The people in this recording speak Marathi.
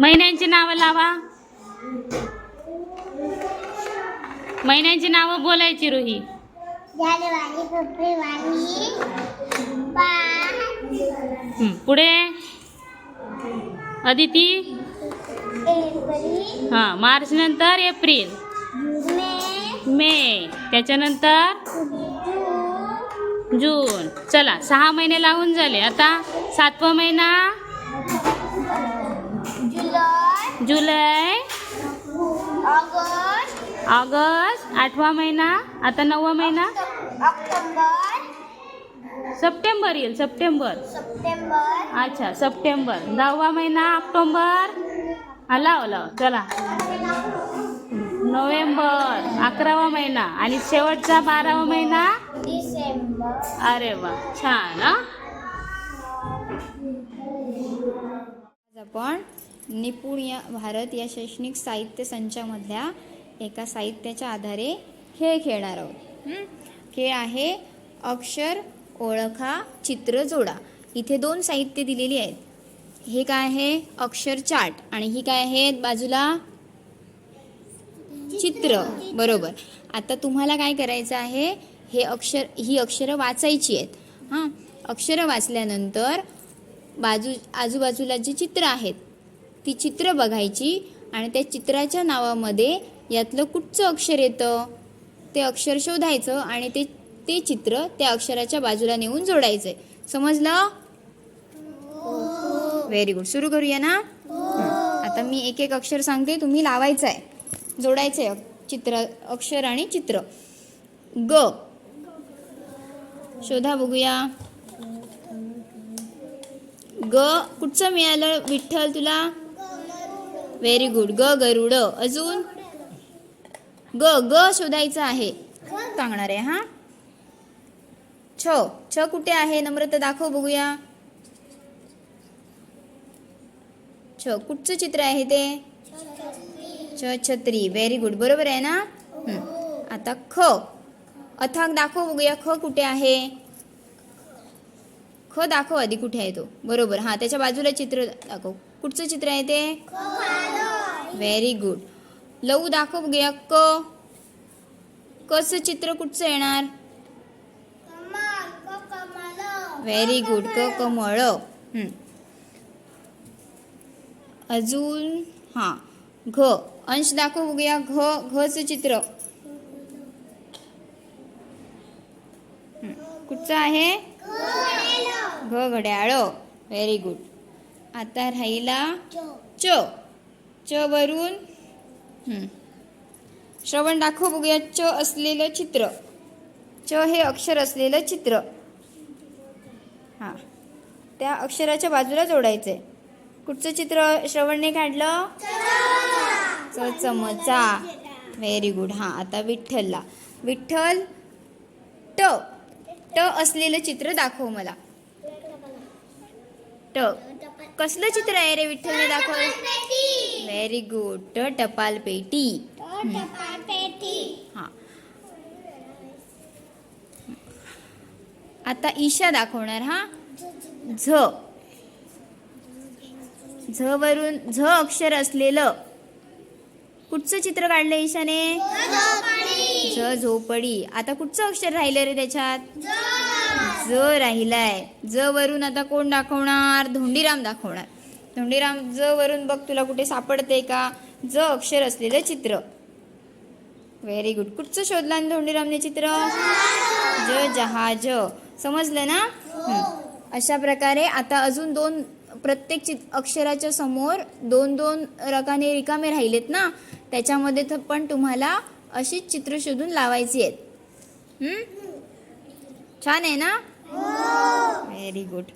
महिन्यांची नावं लावा. महिन्यांची नावं बोलायची रुही. जानेवारी फेब्रुवारी मार्च पुढे. अदिती. हां मार्च नंतर एप्रिल. मे त्याच्यानंतर जून. चला सहा महिने लागून झाले. आता सातवा महिना. जुलै ऑगस्ट ऑगस्ट आठवा महिना आता नववा महिना? ऑक्टोबर सप्टेंबर येईल सप्टेंबर. सप्टेंबर अच्छा सप्टेंबर. दहावा महिना ऑक्टोबर. हा लाव लाव चला. नोव्हेंबर अकरावा महिना आणि शेवटचा बारावा महिना? डिसेंबर. अरे वा छान हा. आपण निपुण या भारत या शैक्षणिक साहित्य संचामधल्या एका साहित्याच्या आधारे खेळ खेळणार आहोत. खेळ आहे अक्षर ओळखा चित्र जोडा. इथे दोन साहित्य दिलेली आहेत. हे काय आहे? अक्षर चाट आणि ही काय आहेत बाजूला चित्र. बरोबर. आता तुम्हाला काय करायचं आहे? हे अक्षर ही अक्षरं वाचायची आहेत. हां? अक्षरं वाचल्यानंतर बाजू आजूबाजूला जी चित्र आहेत ती चित्र बघायची आणि त्या चित्राच्या नावामध्ये यातलं कुठचं अक्षर येतं ते अक्षर शोधायचं आणि ते ते चित्र त्या अक्षराच्या बाजूला नेऊन जोडायचंय. समजलं? व्हेरी गुड सुरू करूया ना? आता मी एक एक अक्षर सांगते तुम्ही लावायचं आहे जोडायचं आहे चित्र अक्षर आणि चित्र. ग. शोधा बघूया. ग. कुठचं मिळालं विठ्ठल तुला? व्हेरी गुड ग गरुड. अजून? ग ग शोधायचं आहे. सांगणार आहे हा? छ. छ कुठे आहे? नम्रता दाखव बघूया. छ. कुठचं चित्र आहे ते? छ छत्री. व्हेरी गुड बरोबर आहे ना? आता ख. अथांग दाखव बघूया. ख कुठे आहे? ख दाखव आधी कुठे आहे तो. बरोबर. हां त्याच्या बाजूला चित्र दाखव. कुठचं चित्र आहे ते? व्हेरी गुड लऊ दाखव बघूया क. कचं चित्र कुठचं येणार? व्हेरी गुड क कमळ. अजून हां. घ. अंश दाखव बघूया घ घचं चित्र. कुठचं आहे? घ घड्याळ. व्हेरी गुड आता राहिला च. च. वरून. श्रवण दाखव बघूया. च असलेलं चित्र. च हे अक्षर असलेलं चित्र. हां. त्या अक्षराच्या बाजूला जोडायचंय. कुठचं चित्र? श्रवणने काढलं? च चमचा. व्हेरी गुड हां आता विठ्ठलला. विठ्ठल ट. ट असलेलं चित्र दाखव मला. ट कसलं चित्र आहे रे विठ्ठलने दाखव. व्हेरी गुड ट टपाल पेटी. हां. आता ईशा दाखवणार हा. झ. झ वरून झ अक्षर असलेलं. कुठचं चित्र काढलं ईशाने? झ झोपडी. आता कुठचं अक्षर राहिलं रे त्याच्यात? ज राहिलाय. ज वरून आता कोण दाखवणार? धोंडीराम दाखवणार. धोंडीराम ज वरून बघ तुला कुठे सापडते का? ज अक्षर असलेलं चित्र. व्हेरी गुड कुठचं शोधलं आणि धोंडीरामने चित्र? ज जहाज. समजलं ना? अशा प्रकारे आता अजून दोन प्रत्येक चित अक्षराच्या समोर दोन दोन रकाने रिकामे राहिलेत ना? त्याच्यामध्ये पण तुम्हाला अशीच चित्र शोधून लावायची आहेत. छान आहे ना? Very good